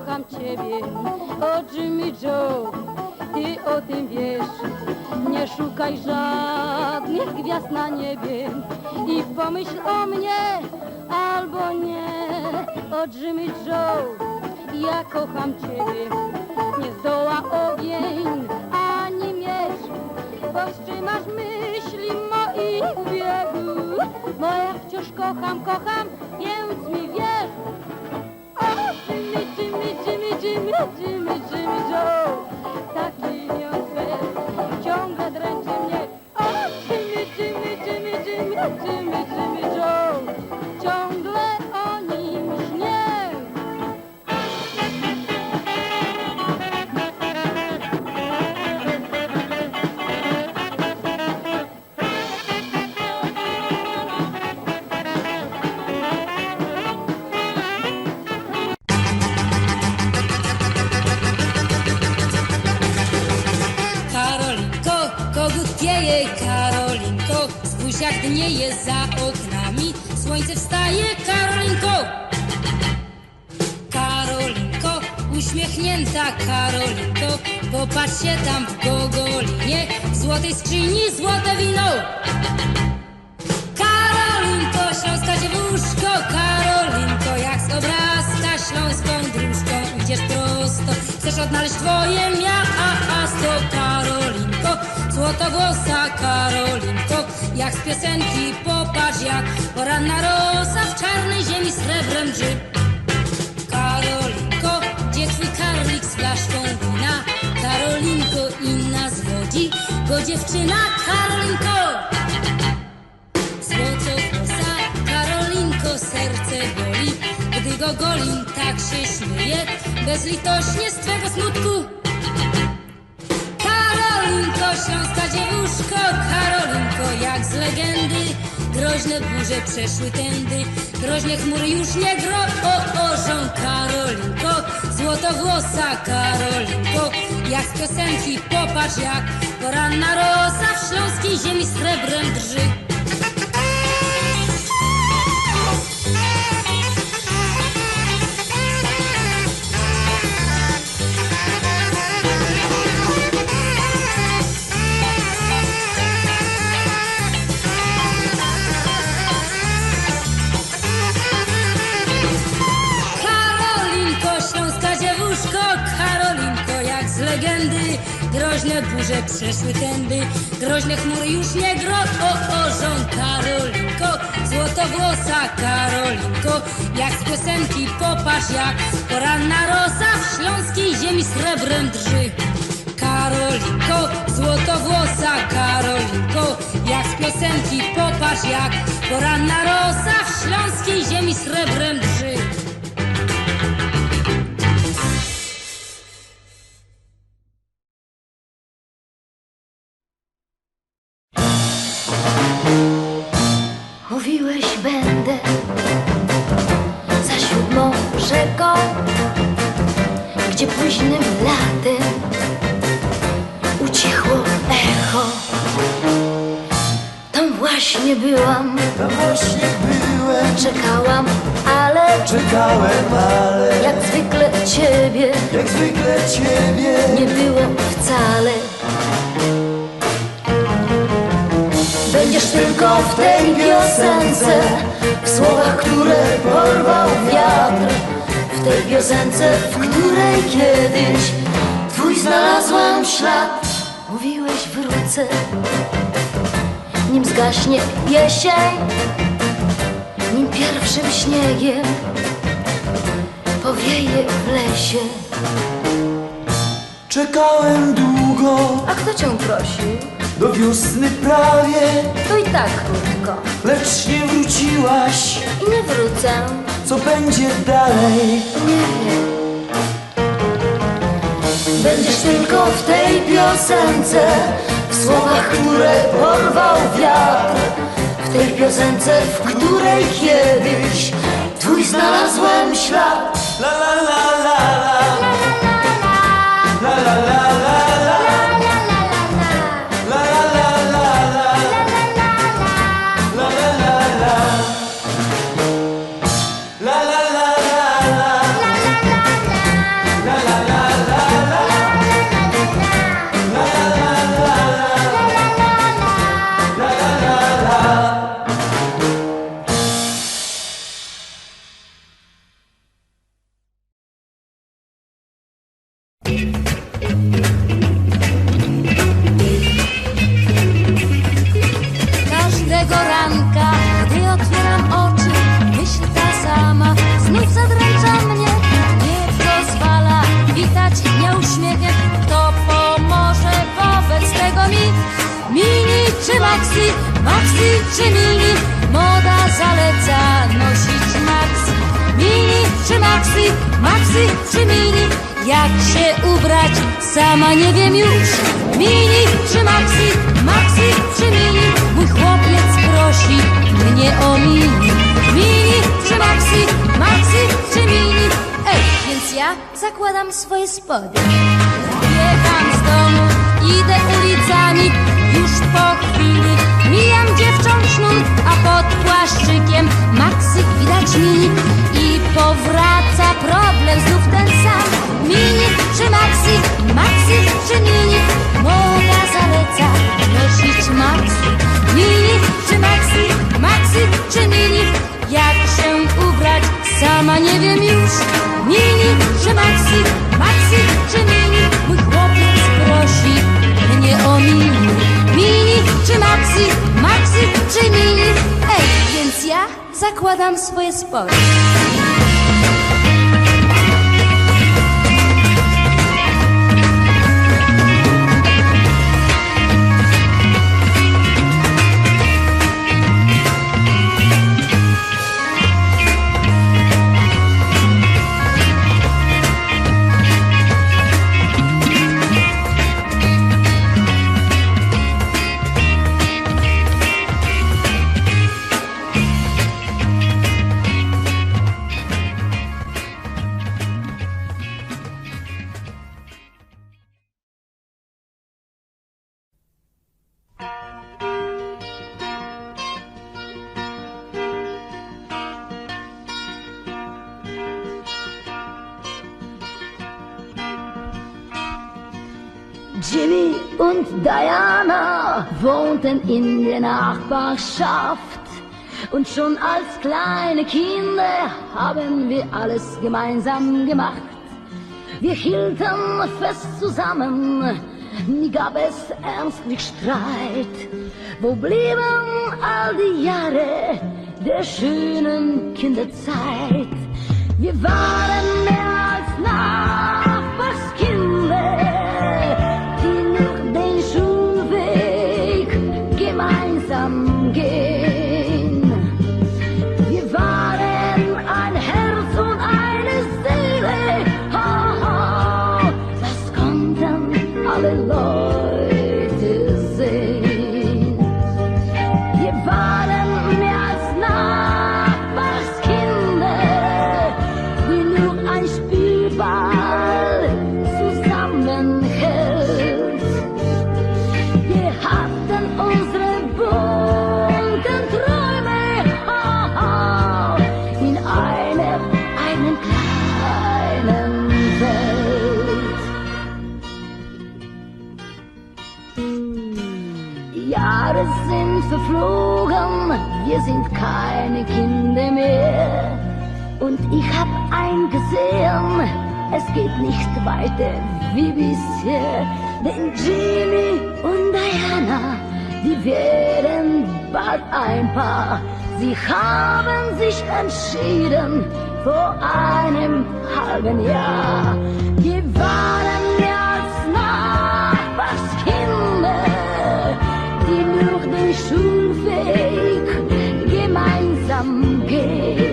kocham ciebie, o Jimmy Joe, ty o tym wiesz. Nie szukaj żadnych gwiazd na niebie i pomyśl o mnie albo nie, o Jimmy Joe, ja kocham ciebie. Nie zdoła ogień ani miecz, powstrzymasz myśli moich biegu, bo ja wciąż kocham, kocham, więc mi wierz. Jimmy, Jimmy, Jimmy, Jimmy Joe, idziesz prosto. Chcesz odnaleźć twoje miasto, Karolinko, złotowłosa Karolinko, jak z piosenki popatrz, jak poranna rosa w czarnej ziemi srebrem drży. Karolinko, gdzie twój karlik z flaszką wina? Karolinko, inna zwodzi go dziewczyna, Karolinko! Złotowłosa Karolinko, serce boli, gdy go golin tak się śmieje, bezlitośnie z twego smutku. Karolinko, śląska dziewuszko, Karolinko, jak z legendy, groźne burze przeszły tędy, groźne chmury już nie grożą. Karolinko, złotowłosa Karolinko, jak z piosenki popatrz, jak poranna rosa w śląskiej ziemi srebrem drży. Groźne burze przeszły tędy, groźne chmury już nie grożą. Karolinko, złotowłosa Karolinko, jak z piosenki popatrz, jak poranna rosa w śląskiej ziemi srebrem drży. Karolinko, złotowłosa Karolinko, jak z piosenki popatrz, jak poranna rosa w śląskiej ziemi srebrem drży. Właśnie byłam, Tam właśnie byłem, czekałam, ale czekałem, ale jak zwykle ciebie jak zwykle ciebie nie było wcale. Będziesz tylko w tej piosence, w słowach, które porwał wiatr. W tej piosence, w której kiedyś twój znalazłam ślad. Mówiłeś wrócę, nim zgaśnie jesień, nim pierwszym śniegiem powieje w lesie. Czekałem długo, A kto cię prosił? do wiosny prawie To i tak krótko. Lecz nie wróciłaś, I nie wrócę. co będzie dalej? Nie wiem. Będziesz tylko w tej piosence, w słowach, które porwał wiatr. W tej piosence, w której kiedyś przywitać mnie uśmiechem, to pomoże wobec tego mi. Mini czy maxi, maxi czy mini, moda zaleca nosić maxi. Mini czy maxi, maxi czy mini, jak się ubrać, sama nie wiem już. Mini czy maxi, maxi czy mini, mój chłopiec prosi mnie o mini. Mini czy maxi, maxi czy mini, ja zakładam swoje spody. Biegam z domu, idę ulicami, już po chwili mijam dziewcząt sznur, a pod płaszczykiem Maksyk widać mini i powraca problem znów ten sam. Mini czy Maxi, Maxi czy mini, moda zaleca zakładam swoje spory. Diana wohnten in der Nachbarschaft. Und schon als kleine Kinder haben wir alles gemeinsam gemacht. Wir hielten fest zusammen, nie gab es ernstlich Streit. Wo blieben all die Jahre der schönen Kinderzeit? Wir waren Die Jahre sind verflogen, wir sind keine Kinder mehr. Und ich hab eingesehen, es geht nicht weiter wie bisher. Denn Jimmy und Diana, die werden bald ein Paar. Sie haben sich entschieden vor einem halben Jahr. Wir waren Hey.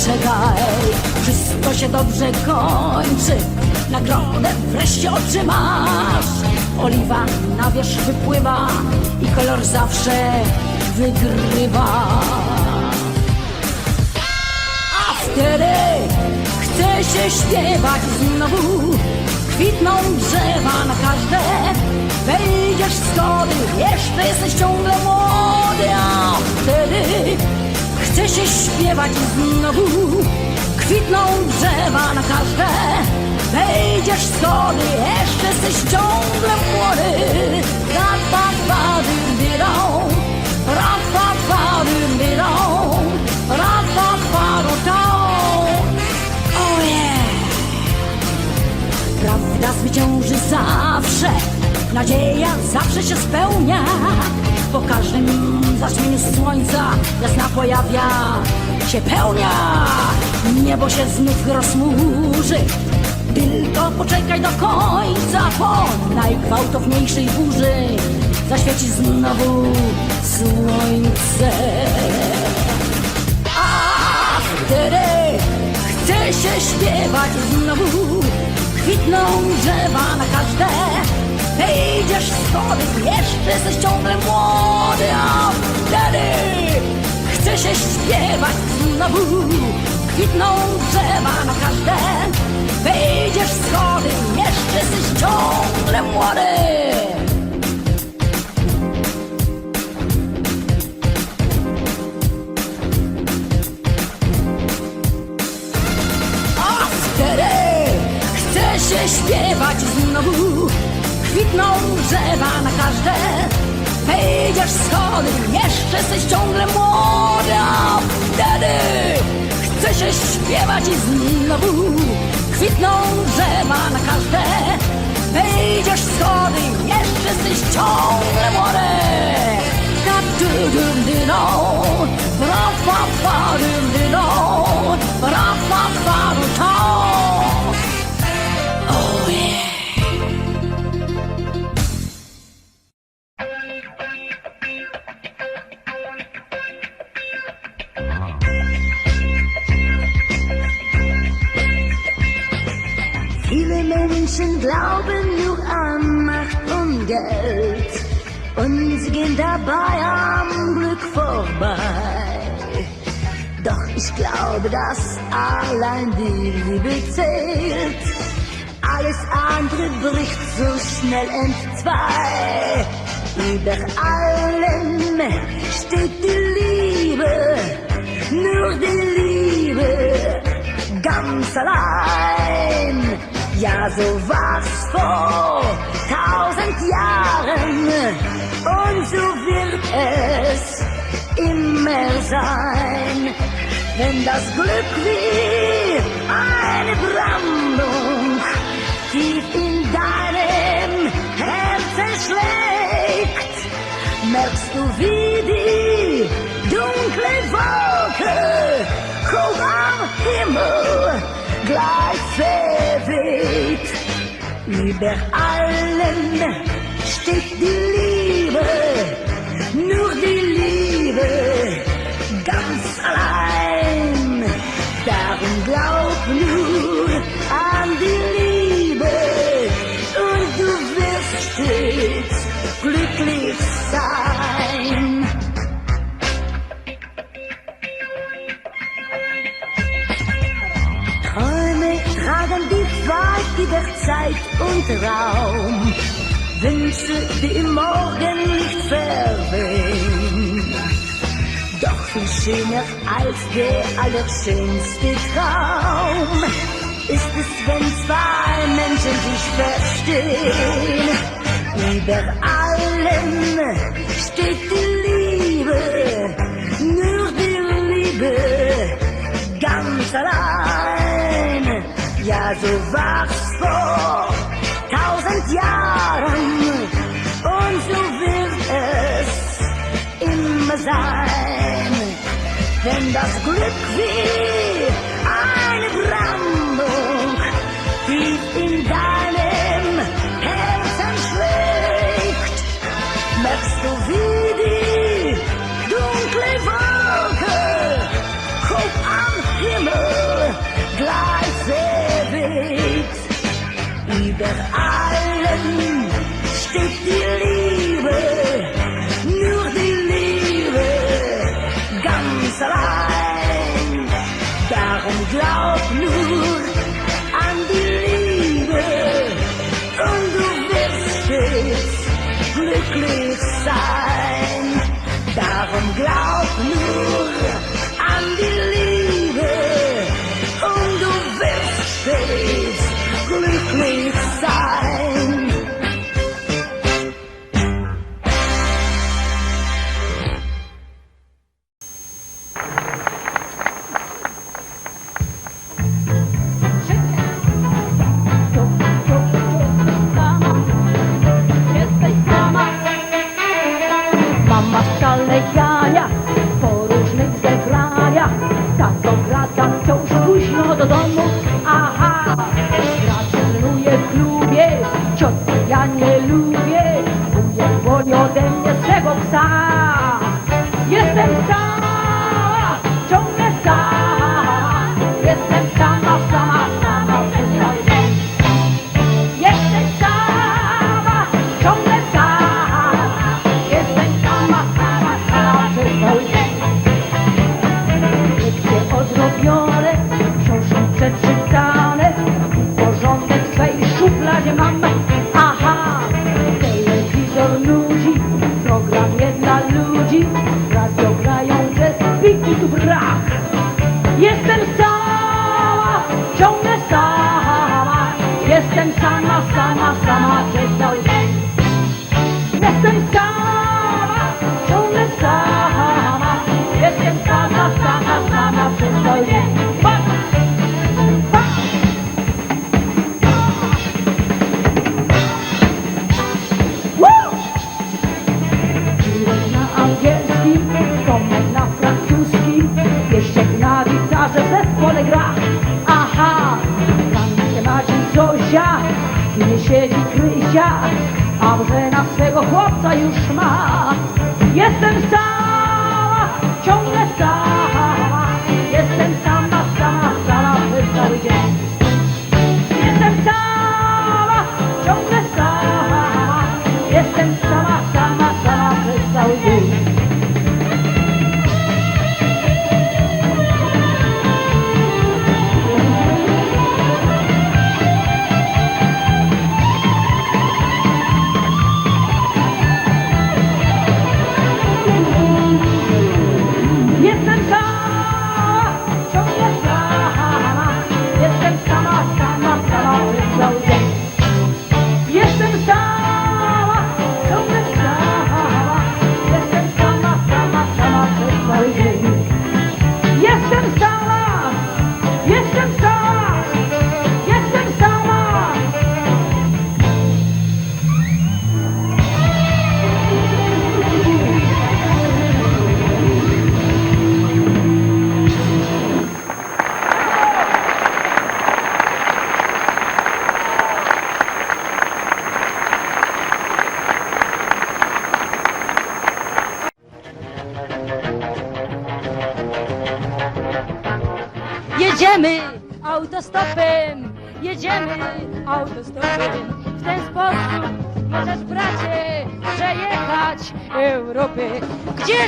Poczekaj. Wszystko się dobrze kończy, nagrodę wreszcie otrzymasz. Oliwa na wierzch wypływa i kolor zawsze wygrywa. A wtedy chce się śpiewać znowu Kwitną drzewa na każde Wejdziesz w schody, jeszcze jesteś ciągle młody A wtedy chce się śpiewać znowu Kwitną drzewa na każde Wejdziesz schody, jeszcze jesteś ciągle młody Ra pa pa dy dy dą. Ra pa pa dy dy dą. Ra pa pa dy dą. Oh yeah! Prawda zwycięży zawsze, nadzieja zawsze się spełnia. Po każdym zaćmieniu słońca jasna pojawia się pełnia. Niebo się znów rozmurzy, tylko poczekaj do końca. Po najgwałtowniejszej burzy zaświeci znowu słońce. A wtedy chce się śpiewać znowu Kwitną drzewa na każde Wejdziesz w schody, jeszcze jesteś ciągle młody A wtedy chce się śpiewać znowu. Kwitną drzewa na każde. Wejdziesz w schody, jeszcze jesteś ciągle młody. Się śpiewać znowu Kwitną drzewa na każde. Wejdziesz w schody, jeszcze jesteś ciągle młody A wtedy chce się śpiewać znowu. Kwitną drzewa na każde. Wejdziesz w schody, jeszcze jesteś ciągle młody. Da du dum dy ra fa fa dum ra fa fa. Viele Menschen glauben nur an Macht und Geld und sie gehen dabei am Glück vorbei. Doch ich glaube, dass allein die Liebe zählt. Alles andere bricht so schnell entzwei. Über allem steht die Liebe, nur die Liebe, ganz allein. Ja, so war's vor tausend Jahren und so wird es immer sein. Wenn das Glück wie eine Brandung tief in deinem Herzen schlägt, merkst du, wie die dunkle Wolke hoch am Himmel gleich verweht. Über allen steht die Liebe, nur die Liebe, ganz allein. Darum glaub Zeit und Raum. Wünsche, die im Morgenlicht verwehen. Doch viel schöner als der allerschönste Traum ist es, wenn zwei Menschen sich verstehen. Über allem steht die Liebe, nur die Liebe, ganz allein ja, du wachst vor tausend Jahren und so wird es immer sein. Denn das Glück wie eine Brandung tief in deinem bewegt? Über allen steht die Liebe, Thank you.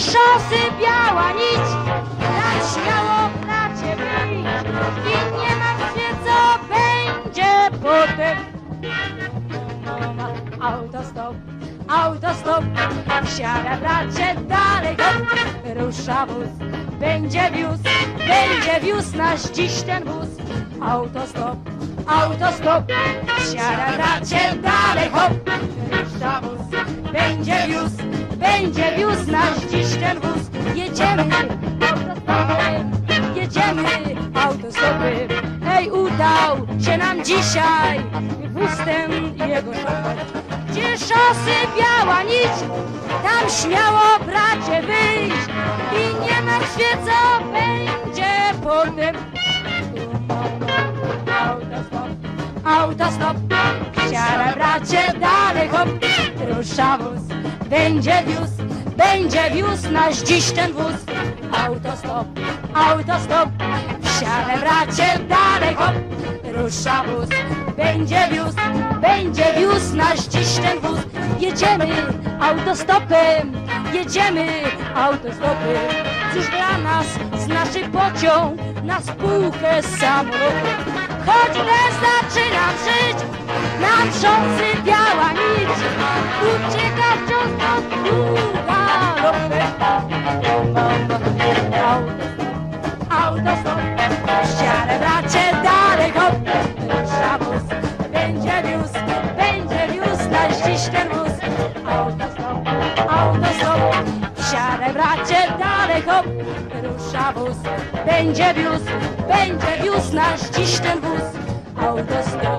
Szosy biała nić, tak śmiało, bracie, wyjdź. I nie martw się, co będzie potem. Autostop, autostop, wsiada bracie dalej. Hop, rusza wóz, będzie wiózł, będzie wiózł nas dziś ten wóz. Autostop, autostop, wsiada bracie dalej. Hop, rusza wóz, będzie wiózł, będzie wiózł nas dziś ten wóz. Jedziemy autostopem, jedziemy autostopem. Hej, udał się nam dzisiaj wóztem jego szopet. Gdzie szosy biała nić, tam śmiało bracie wyjść i nie martw się, co będzie potem. Autostop autostop. Siara bracie, dalej hop, rusza wóz, będzie wiózł, będzie wiózł nasz dziś ten wóz. Autostop, autostop, siara bracie, dalej hop, rusza wóz, będzie wiózł, będzie wiózł nasz dziś ten wóz. Jedziemy autostopem, jedziemy autostopem. Cóż dla nas, z naszych pociąg, na spółkę samolotu choć też zaczynam żyć, na trząsy biała nić, ucieka wciąż do długa lopeta. Auto bracie dalej hop, szabus będzie wiózł, będzie wiózł. Na ściśle wóz. Auto stop, auto bracie dalej hop, hop, rusza wóz. Będzie wiózł, będzie wiózł nasz dziś ten wóz. Autostrada.